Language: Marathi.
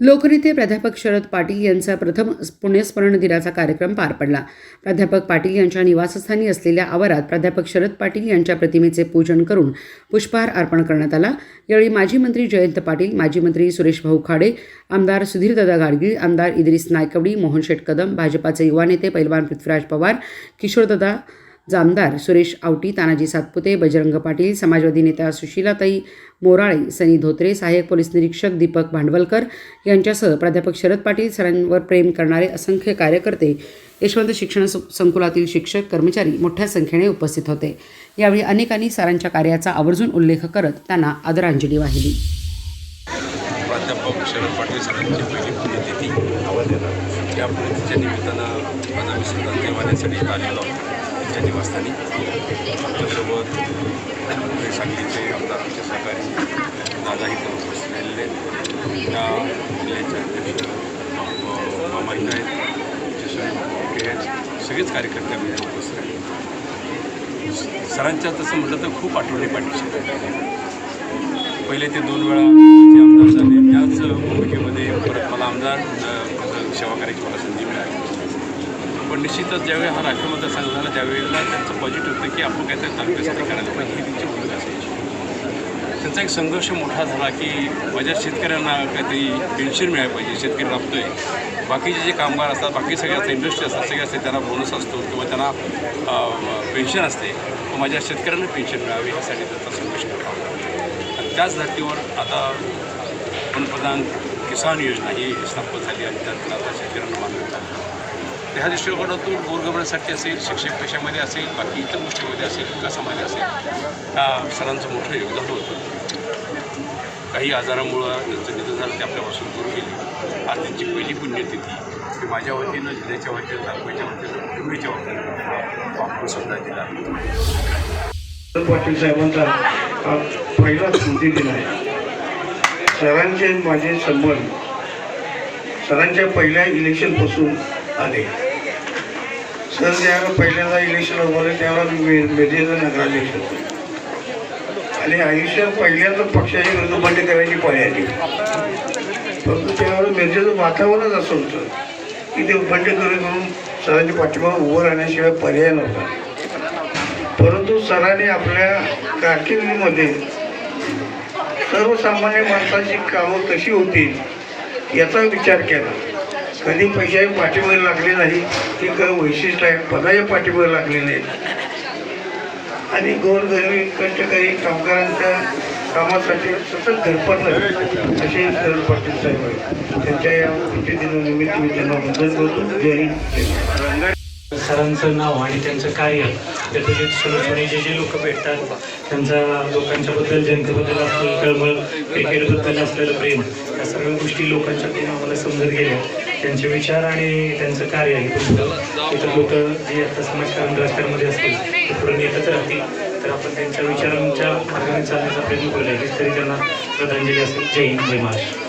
लोकनेते प्राध्यापक शरद पाटील यांचा प्रथम पुण्यस्मरण दिनाचा कार्यक्रम पार पडला. प्राध्यापक पाटील यांच्या निवासस्थानी असलेल्या आवारात प्राध्यापक शरद पाटील यांच्या प्रतिमेचे पूजन करून पुष्पहार अर्पण करण्यात आला. यावेळी माजी मंत्री जयंत पाटील माजी मंत्री सुरेश भाऊ खाडे आमदार सुधीरदादा गाडगीळ आमदार इद्रिस नायकवडी मोहन शेठ कदम भाजपाचे युवा नेते पैलवान पृथ्वीराज पवार किशोरदादा जामदार सुरेश आवटी तानाजी सातपुते बजरंग पाटील समाजवादी नेत्या सुशीलाताई मोराळे सनी धोत्रे सहाय्यक पोलीस निरीक्षक दीपक भांडवलकर यांच्यासह प्राध्यापक शरद पाटील सरांवर प्रेम करणारे असंख्य कार्यकर्ते यशवंत शिक्षण संकुलातील शिक्षक कर्मचारी मोठ्या संख्येने उपस्थित होते. यावेळी अनेकांनी सरांच्या कार्याचा आवर्जून उल्लेख करत त्यांना आदरांजली वाहिली. प्राध्यापक शरद पाटील सरांची पहिली पुण्यतिथी त्या पुण्यतिथीच्या निमित्तानं आम्ही श्रद्धांजली वाहण्यासाठी आलेलो आहोत त्यांच्या निवासस्थानी. आमच्यासोबत हे सांगलीचे आमदार आमचे सहकारी. दादाही इथं उपस्थित राहिलेले त्या जिल्ह्याचे अध्यक्ष अ, आहेत. आमचे आहेत. सगळेच कार्यकर्ते आम्ही उपस्थित राहिले. सरांच्या तसं म्हटलं तर खूप आठवणी पाठीशी आहेत. पहिले ते दोन वेळा ते आमदार झाले. त्याच भूमिकेमध्ये परत मला आमदार सेवा करायची मला संधी पण निश्चितच ज्यावेळी हा राष्ट्रीय मतदारसंघ झाला त्यावेळेला त्यांचं बजेट होतं की आपण काहीतरी तालुक्यासाठी करायला पाहिजे ही त्यांची भूमिका असायची. त्यांचा एक संघर्ष मोठा झाला की माझ्या शेतकऱ्यांना काहीतरी पेन्शन मिळायला पाहिजे शेतकरी राबतोय. बाकीचे जे कामगार असतात बाकी सगळे इंडस्ट्री असतात सगळे असते त्यांना बोनस असतो किंवा त्यांना पेन्शन असते माझ्या शेतकऱ्यांना पेन्शन मिळावी यासाठी त्याचा संघर्ष मोठा आणि त्याच धर्तीवर आता पंतप्रधान किसान योजना ही स्थापन झाली आणि त्यातून आता शेतकऱ्यांना मान्यता ह्या दृष्टिकोनातून गोरगमनासाठी असेल शिक्षक पेशामध्ये असेल बाकी इतर गोष्टीमध्ये असेल विकासामध्ये असेल त्या सरांचं मोठं योगदान होतं. काही आजारामुळं त्यांचं निधन झालं ते आपल्यापासून दूर गेले. आज त्यांची पहिली पुण्यतिथी. ती माझ्या वतीनं जिल्ह्याच्या वतीनं तालुक्याच्या वतीनं कुटुंबीच्या वतीनं वापरून सुद्धा दिला. पाटील साहेबांचा हा पहिला स्मृती दिन आहे. सरांचे माझे संबंध सरांच्या पहिल्या इलेक्शनपासून आले. सर ज्यावेळेला पहिल्यांदा इलेक्शन उभारले त्यावेळेला मे मेजेचं नगराध्यक्ष होते. आणि आयुष्यात पहिल्यांदा पक्षाची विरुद्ध बंड करायची पाळी आली परंतु त्यावेळेला मेजेचं वातावरणच असं होतं की ते बंड करून करून सरांच्या पाठिंबा उभं राहण्याशिवाय पर्याय नव्हता. परंतु सरांनी आपल्या कारकिर्दीमध्ये सर्वसामान्य माणसाची कामं कशी होतील याचा विचार केला. कधी पैशाही पाठीमागे लागले नाही ते खरं वैशिष्ट्य आहे. पदाच्या पाठीमागे लागले नाही आणि गोरगरिबी कष्टकरी कामगारांच्या कामासाठी सतत धडपडलं असे शरद पाटील साहेब आहेत त्यांच्या या दिनानिमित्त मी त्यांना वंदन करतो. जय हिंद. सरांचं नाव आणि त्यांचं कार्य त्याचं जे जे जे लोक भेटतात त्यांचा लोकांच्याबद्दल जनतेबद्दल असलेलं कळमळ क्रिकेटबद्दल असलेलं प्रेम या सगळ्या गोष्टी लोकांच्या आम्हाला समजत गेल्या. त्यांचे विचार आणि त्यांचं कार्य इथं इतर लोक जे आता समाजकारण राजकारणामध्ये असतील ते पुढे येतच राहतील. तर आपण त्यांच्या विचारांच्या मार्गाने चालण्याचा प्रयत्न करूया. हीच तरी त्यांना श्रद्धांजली असेल. जय हिंद जय महाराष्ट्र.